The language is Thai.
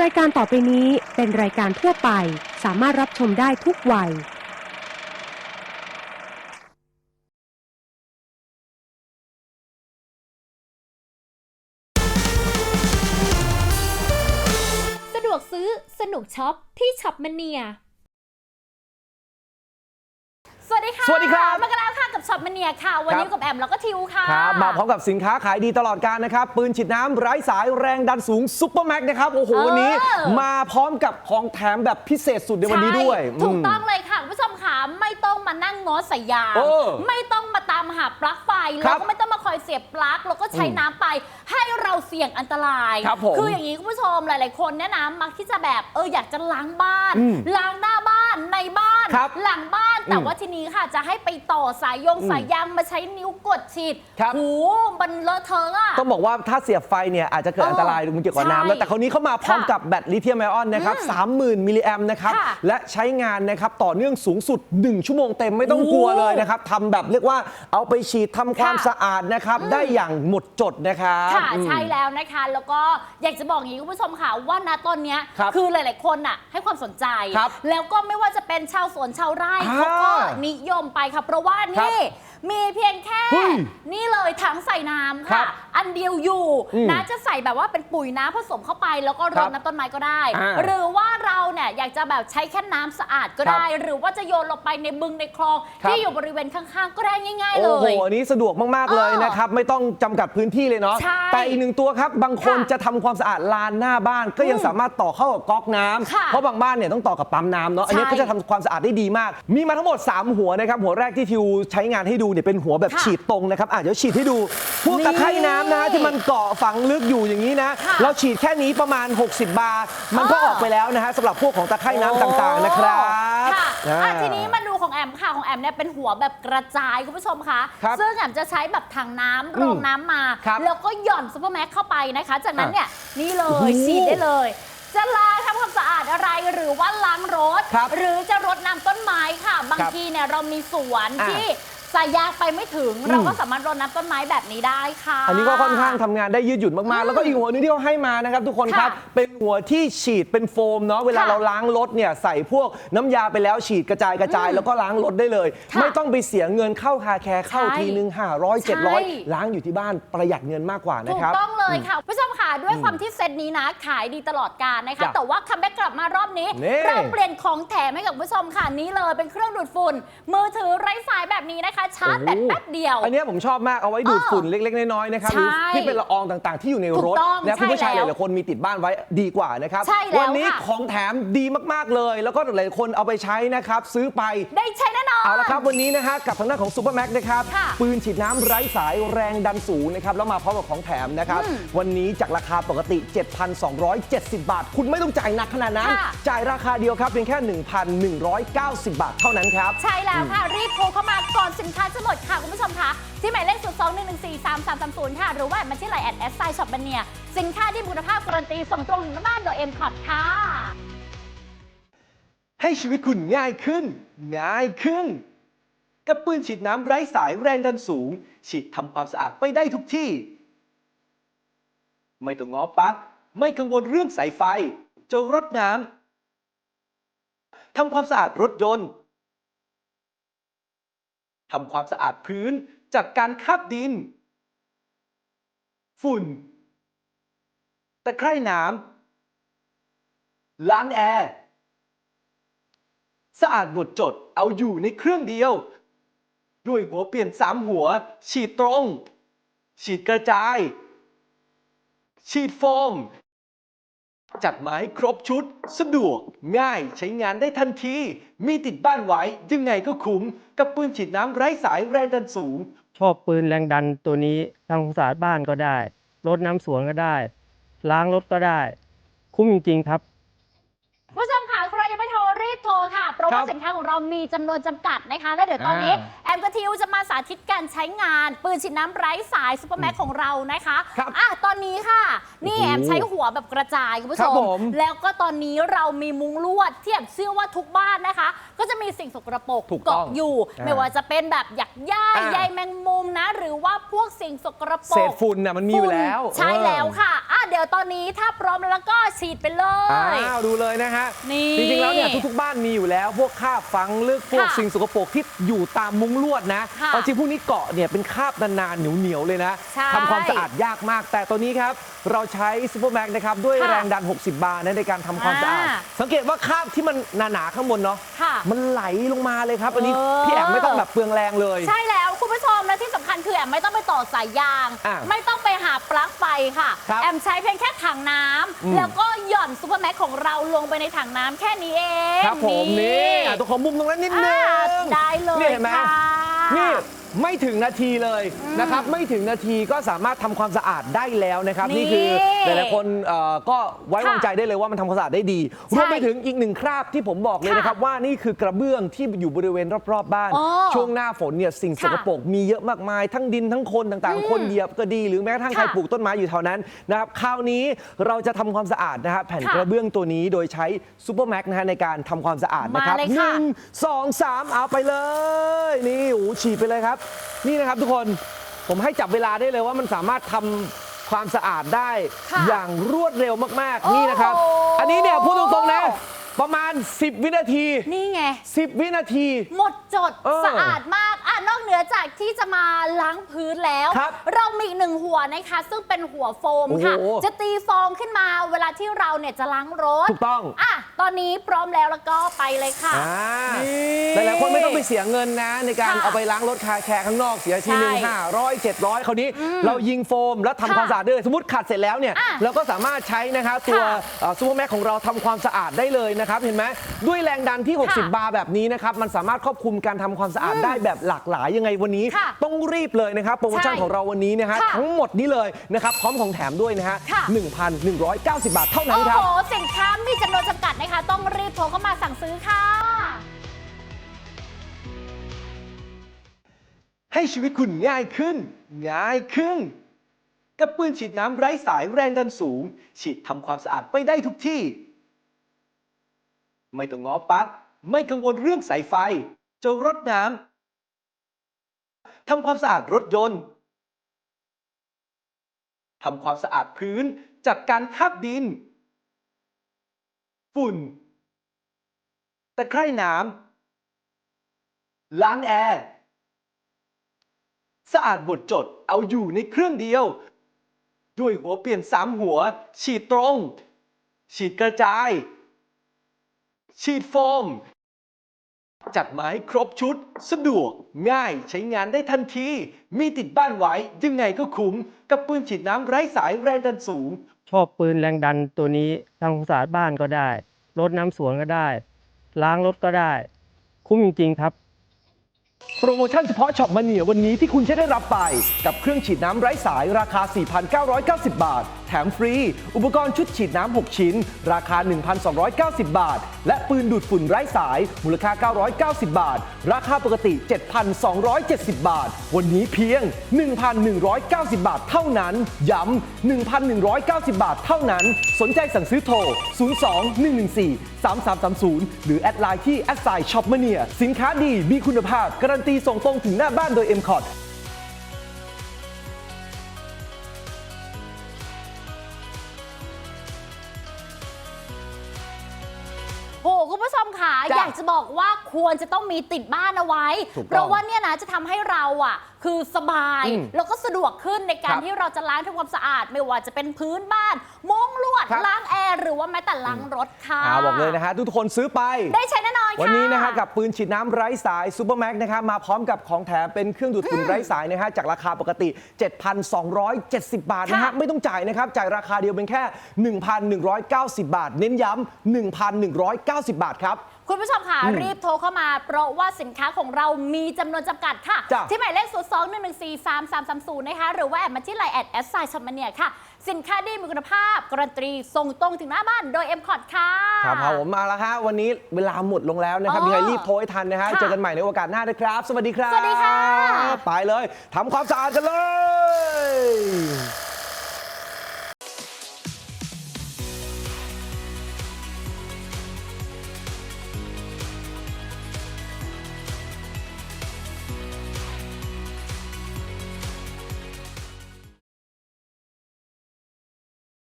รายการต่อไปนี้เป็นรายการทั่วไป สามารถรับชมได้ทุกวัย สะดวกซื้อสนุกช็อปที่ช็อปมเนีย สวัสดีค่ะสวัสดีครับ มากันแล้วค่ะกับช็อปมเนียค่ะ วันนี้ครับกับแอมแล้วก็ทิวค่ะครับมาพร้อมกับสินค้าขายดีตลอดการนะครับ ปืนฉีดน้ำไร้สายแรงดันสูงซุปเปอร์แม็กนะครับ โอ้โหเออวันนี้มาพร้อมกับของแถมแบบพิเศษสุดในวันนี้ด้วยใช่ถูกมต้องเลยค่ะคุณผู้ชมค่ะไม่ต้องมานั่งง้อสายยางเออไม่ต้องมาตามหาปลั๊กไฟครัแล้วบก็ไม่ต้องมาคอยเสียบปลั๊กแล้วก็ใช้อืมน้ำไป ให้เราเสี่ยงอันตรายครับผมออย่างนี้คุณผู้ชมหลาย ๆ คนเนี่ยนะมักที่จะแบบเอออยากจะล้างบ้านอืมล้างหน้าบ้าน ในบ้าน ครับหลังบ้านแต่อืมว่าทีนี้ค่ะ จะให้ไปต่อสายยงอืมสายยางมาใช้นิ้วกดฉีดครับหูมันเลอะเทอะอะ ต้องบอกว่าถ้าเสียบไฟเนี่ยอาจจะเกิดเอออันตรายมันเกี่ยวกับน้ำใช่แล้วแต่คราวนี้เขามาพร้อมค่ะกับแบตลิเธียมไอออนนะครับ30,000 มิลลิแอมนะครับ ค่ะและใช้งานนะครับต่อเนื่องสูงสุด 1 ชั่วโมงเต็มไม่ต้องกลัวเลยนะครับทำแบบเรียกว่าเอาไปฉีดทำความค่ะ สะอาดนะครับ ได้อย่างหมดจดนะครับค่ะ อืม ใช่แล้วนะคะ แล้วก็อยากจะบอกอย่างนี้คุณผู้ชมค่ะว่าณตอนเนี้ยครับคือหลาย ๆ คนน่ะให้ความสนใจ ครับแล้วก็ไม่ว่าจะเป็นชาวสวนชาวไร่อ่าเขาก็นิยมไปค่ะเพราะว่าครับนี่มีเพียงแค่ เฮ้ยนี่เลยถังใส่น้ำครัค่ะ บอันเดียวอยู่อืมนะจะใส่แบบว่าเป็นปุ๋ยน้ำผสมเข้าไป แล้วก็รครัดบน้ำต้นไม้ก็ได้ อ่าหรือว่าเราเนี่ย อยากจะแบบใช้แค่น้ำสะอาดก็ครับได้ หรือว่าจะโยนลงไปในบึงในคลอง ครับ ที่อยู่บริเวณข้างๆ ก็ได้ง่าย ๆ เลโอ้โหย อันนี้สะดวกมาก ๆ เลยเออนะครับ ไม่ต้องจำกัดพื้นที่เลยเนาะ ใช่แต่อีกหนึ่งตัวครับ บางคนค่ะจะทำความสะอาดลานหน้าบ้าน ก็ยังอืมสามารถต่อเข้ากับก๊อกน้ำ ค่ะเพราะบางบ้านเนี่ยต้องต่อกับปั๊มน้ำเนาะ อันนี้ใช่ก็จะทำความสะอาดได้ดีมาก มีมาทั้งหมด 3 หัวนะครับ หัวแรกที่ทิวใช้งานให้ดูเนี่ยเป็นหัวแบบค่ะฉีดตรงนะครับอะเดี๋ยวฉีดให้ดู พวกตะไคร่น้ำนะที่มันเกาะฝังลึกอยู่อย่างนี้นะ ค่ะเราฉีดแค่นี้ประมาณ 60 บาร์ มันก็เออออกไปแล้วนะฮะสำหรับพวกของตะไคร่น้ำต่างๆนะครับค่ะอ่าอะ ทีนี้มาดูของแอมค่ะ ของแอมเนี่ยเป็นหัวแบบกระจายคุณผู้ชมคะครับซึ่งแอมจะใช้แบบถังน้ำอืรมองน้ำมา ครับแล้วก็หย่อนซุปเปอร์แม็กเข้าไปนะคะ จากนั้นอะเนี่ยนี่เลโอ้โหยฉีดได้เลย จะล้างทำความสะอาดอะไรหรือว่าล้างรถ ครับหรือจะรดน้ำต้นไม้ค่ะ บางครับทีเนี่ยเรามีสวนอะที่ สายยางไปไม่ถึงอืมเราก็สามารถรดน้ำต้นไม้แบบนี้ได้ค่ะ อันนี้ก็ค่อนข้างทำงานได้ยืดหยุ่นมากๆ แล้วก็อีกหัวหนึงที่เขาให้มานะครับทุกคนครับค่ะเป็นหัวที่ฉีดเป็นโฟมเนาะเวลาค่ะเราล้างรถเนี่ยใส่พวกน้ำยาไปแล้วฉีดกระจายกระจายอืมแล้วก็ล้างรถได้เลย ค่ะไม่ต้องไปเสียเงินเข้าคาแคร์เข้าใช่ทีนึง500 ใช่ 700 ล้างอยู่ที่บ้านประหยัดเงินมากกว่านะถูคกรับ ต้องเลยค่ะผู้ชมค่ะด้วยความที่เซตนี้นะ ขายดีตลอดการนะคะ จ้ะแต่ว่าคัมแบ็กกลับมารอบนี้ นี่ เราเปลี่ยนของแถมให้กับผู้ชมค่ะนี้เลยเป็นเครื่องดูดฝุ่นมือถือไร้สายแบบนี้นะคะชาร์จแบตแป๊บเดียว อันเนี้ยผมชอบมากเอาไว้ดูดฝุ่นเล็ก ๆ น้อยๆนะครับหรือใช่ที่เป็นละอองต่างๆ ที่อยู่ในถูรกถต้องนะคุณผู้ชายใช่หแล้วลายๆคนมีติดบ้านไว้ดีกว่านะครับใช่แล้ววันี้ค่ะของแถมดีมากๆเลย แล้วก็หลายๆคนเอาไปใช้นะครับซื้อไปได้ใช้แน่นอนเอาละครับวันนี้นะฮะกับทางด้านของซูเปอร์แม็กนะครับค่ะปืนฉีดน้ำไร้สายแรงดันสูงนะครับแล้วมาพร้อมกับของแถมนะครับอืมวันนี้จากราคาปกติ 7,270 บาท คุณไม่ต้องจ่ายหนักขนาดนั้นค่ะจ่ายราคาเดียวครับเพียงแค่ 1,190 บาทเท่านั้นครับใช่แล้วค่ะรีบโทรเข้ามาก่อนสินค้าจะหมดค่ะ คุณผู้ชมคะที่หมายเลข 0 2 1 1 4 3 3 3 0 ค่ะ หรือว่ามาที่ไลน์แอดแอสไซช็อปบันเนียสินค้าที่คุณภาพการันตีส่งตรงถึงบ้านโดยเอ็มคอร์ดค่ะ ให้ชีวิตคุณง่ายขึ้น ง่ายขึ้น กับปืนฉีดน้ำไร้สายแรงดันสูง ฉีดทำความสะอาดไปได้ทุกที่ ไม่ต้องง้อปลั๊กไม่กังวลเรื่องสายไฟ จะรดน้ำทำความสะอาดรถยนต์ ทำความสะอาดพื้นจากการคาบดิน ฝุ่นตะไคร่น้ำล้างแอร์ สะอาดหมดจดเอาอยู่ในเครื่องเดียว ด้วยหัวเปลี่ยนสามหัว ฉีดตรง ฉีดกระจาย ฉีดโฟม จัดมาให้ครบชุด สะดวก ง่ายใช้งานได้ทันที มีติดบ้านไว้ยังไงก็คุ้ม กับปืนฉีดน้ำไร้สายแรงดันสูง ชอบปืนแรงดันตัวนี้ทำความสะอาดบ้านก็ได้รดน้ำสวนก็ได้ ล้างรถก็ได้ คุ้มจริงๆครับ ผู้ชมค่ะใครยังไม่โทรรีบโทร ค่ะเพราะครัว่าบสินค้าของเรามีจำนวนจำกัดนะคะ และเดี๋ยวตอนนี้ อ่าแอมกับทิวจะมาสาธิตการใช้งาน ปืนฉีดน้ำไร้สายซูเปอร์แม็กของเรานะคะครับอะตอนนี้ค่ะ นี่โอ้โหแอมใช้หัวแบบกระจายคุณผู้คชรับมผม แล้วก็ตอนนี้เรามีมุ้งลวดที่แอมเชื่อว่าทุกบ้านนะคะ ก็จะมีสิ่งสกรปรกถูกต้องเกาะอยู่ อ่าไม่ว่าจะเป็นแบบหยักย่ายอ่า ใยแมงมุมนะ หรือว่าพวกสิ่งสกรปรก เศษฝุ่นน่ะมันมีอยู่แล้วฝุ่นใช่แล้วค่ะอะเดี๋ยวดี๋ยวตอนนี้ถ้าพร้อมแล้วก็ฉีดไปเลอ้ายวดูเลยนะฮะนี่จริงๆแล้วเนี่ยทุกๆบ้านมีอยู่แล้ว พวกคราบฝังลึกพวกค่ะสิ่งสกปรกที่อยู่ตามมุ้งลวดนะค่ะเอาจริงพวกนี้เกาะเนี่ยเป็นคราบนานๆเหนียวๆเลยนะใช่ทำความสะอาดยากมาก แต่ตัวนี้ครับ เราใช้ซูเปอร์แม็กนะครับด้วยค่ะแรงดัน 60 บาร์นะในการทำความสะอาด อ่าสังเกตว่าคราบที่มันหนาๆข้างบนเนาะค่ะมันไหลลงมาเลยครับ อันนี้เออ พี่แอมไม่ต้องแบบเปลืองแรงเลย ใช่แล้วคุณผู้ชมและที่สำ คัญคือแอมไม่ต้องไปต่อสายยาง อะไม่ต้องไปหาปลั๊กไฟค่ะ ครับแอมใช้เพียงแค่ถังน้ำอืม แล้วก็หย่อนซูเปอร์แม็กของเราลงไปในถังน้ำแค่นี้เองครับผมนี่อะตัวของมุมตรงนั้นนิดนึอ่างได้เลยนี่เห็นไหมค่ะ นี่ ไม่ถึงนาทีเลยนะครับไม่ถึงนาทีก็สามารถทำความสะอาดได้แล้วนะครับ นี่นี่คือหลายๆคนเอ่อก็ไว้ค่ะวางใจได้เลยว่ามันทำความสะอาดได้ดีใช่รวมไปถึงอีกหนึ่งคราบที่ผมบอกเลยค่ะนะครับ ว่านี่คือกระเบื้องที่อยู่บริเวณรอบๆบ้าน อ๋อช่วงหน้าฝนเนี่ยสิ่งสค่ะกปรกมีเยอะมากมาย ทั้งดินทั้งคนต่างอืมๆคนเหยียบก็ดี หรือแม้กระทั่งใครค่ะปลูกต้นไม้อยู่แถวนั้นนะครับคราวนี้เราจะทำความสะอาดนะครับแผ่นค่ะกระเบื้องตัวนี้โดยใช้ซูเปอร์แม็กนะฮะในการทำความสะอาดนะครับมาเลยหค่ะ นึ่งสองสามเอาไปเลย นี่โอ้โหฉีดไปเลยครับนี่นะครับทุกคนผมให้จับเวลาได้เลยว่ามันสามารถทำความสะอาดได้ค่ะอย่างรวดเร็วมากโอ้ๆนี่นะครับโห อันนี้เนี่ยพูดตรงๆนะ ประมาณ 10 วินาที นี่ไง 10 วินาที หมดจดเออ สะอาดมากอะ นอกเหนือจากที่จะมาล้างพื้นแล้ว ครับเรามีอีกหนึ่งหัวนะคะ ซึ่งเป็นหัวโฟมค่ะ โอ้โห จะตีฟองขึ้นมาเวลาที่เราเนี่ยจะล้างรถถูกต้องอะตอนนี้พร้อมแล้วแล้วก็ไปเลยค่ะ อ่านี่หลายๆคนไม่ต้องไปเสียเงินนะ ในการค่ะเอาไปล้างรถคาแคร์ข้างนอกเสียทีหนึ่งใช่ห้าร้อยเจ็ดร้อยคราวนี้ เรายิงโฟมแล้วทำค่ะความสะอาดได้เลยสมมติขัดเสร็จแล้วเนี่ยอะเราก็สามารถใช้นะครับตัวค่ะซูเปอร์แม็กของเราทำความสะอาดได้เลยนะครับ เห็นไหมด้วยแรงดันที่60ค่ะบาร์แบบนี้นะครับ มันสามารถครอบคลุมการทำความสะอาดได้แบบหลากหลายยังไงวันนี้ค่ะต้องรีบเลยนะครับโปรโมชั่นใช่ของเราวันนี้นะฮะค่ะทั้งหมดนี้เลยนะครับพร้อมของแถมด้วยนะฮะค่ะ1,190 บาทเท่านั้โอ้นครับโหสินค้ามีจำนวนจำกัดนะคะ ต้องรีบโทรเข้ามาสั่งซื้อค่ะให้ชีวิตคุณง่ายขึ้น ง่ายขึ้น กับปืนฉีดน้ำไร้สายแรงดันสูง ฉีดทำความสะอาดไปได้ทุกที่ ไม่ต้องง้อปลั๊กไม่กังวลเรื่องสายไฟ จะรดน้ำ ทำความสะอาดรถยนต์ทำความสะอาดพื้น จัดการคราบดิน ฝุ่น ตะไคร่น้ำล้างแอร์ สะอาดหมดจดเอาอยู่ในเครื่องเดียว ด้วยหัวเปลี่ยนสามหัว ฉีดตรง ฉีดกระจาย ฉีดโฟม จัดมาให้ครบชุด สะดวก ง่ายใช้งานได้ทันที มีติดบ้านไว้ยังไงก็คุ้ม กับปืนฉีดน้ำไร้สายแรงดันสูง ชอบปืนแรงดันตัวนี้ทำความสะอาดบ้านก็ได้รดน้ำสวนก็ได้ ล้างรถก็ได้ คุ้มจริง ๆ ครับ โปรโมชั่นเฉพาะช็อปมาเนียวันนี้ที่คุณจะได้รับไป กับเครื่องฉีดน้ำไร้สายราคา 4,990 บาท แถมฟรี อุปกรณ์ชุดฉีดน้ำ 6 ชิ้น ราคา 1,290 บาท และปืนดูดฝุ่นไร้สาย มูลค่า 990 บาท ราคาปกติ 7,270 บาท วันนี้เพียง 1,190 บาทเท่านั้น ย้ำ 1,190 บาทเท่านั้น สนใจสั่งซื้อโทร 02 114 3330 หรือแอดไลน์ที่แอดไซช็อปมเนียสินค้าดีมีคุณภาพ การันตีส่งตรงถึงหน้าบ้านโดย m c o t คุณผู้ชมค่ะ จ้ะอยากจะบอกว่าควรจะต้องมีติดบ้านเอาไว้ ถูกต้องเพราะว่าเนี่ยนะจะทำให้เราอะ คือสบาย อืมแล้วก็สะดวกขึ้นในการครับที่เราจะล้างทำความสะอาด ไม่ว่าจะเป็นพื้นบ้านมุ้งลวดครับ ล้างแอร์หรือว่าแม้แต่ล้างรถค่ะอ่าบอกเลยนะฮะ ทุกคนซื้อไป ได้ใช้แน่นอนค่ะ วันนี้นะฮะกับปืนฉีดน้ำไร้สายซูเปอร์แม็กนะครับมาพร้อมกับของแถมเป็นเครื่องดูดฝุ่นไร้สายนะฮะจากราคาปกติ 7,270 บาทนะฮะค่ะ ไม่ต้องจ่ายนะครับ จ่ายราคาเดียวเป็นแค่ 1,190 บาท เน้นย้ำ1,190 บาทครับ คุณผู้ชมค่ะอืมรีบโทรเข้ามา เพราะว่าสินค้าของเรามีจำนวนจำกัดค่ะ จ้ะ ที่หมายเลข 0 2 1 1 4 3 3 3 0 นะคะ หรือว่าแอดมาที่ไลน์แอดแอสไซช็อปมาเนียค่ะ สินค้าดีมีคุณภาพ การันตี ส่งตรงถึงหน้าบ้านโดย m c o t ค่ะครับผมมาแล้วฮะวันนี้เวลาหมดลงแล้วนะครับอ๋อยังไงรีบโทรให้ทันนะฮะค่ะเจอกันใหม่ในโอกาสหน้านะครับ สวัสดีครับสวัสดีค่ะ ไปเลยทำความสะอาดกันเลย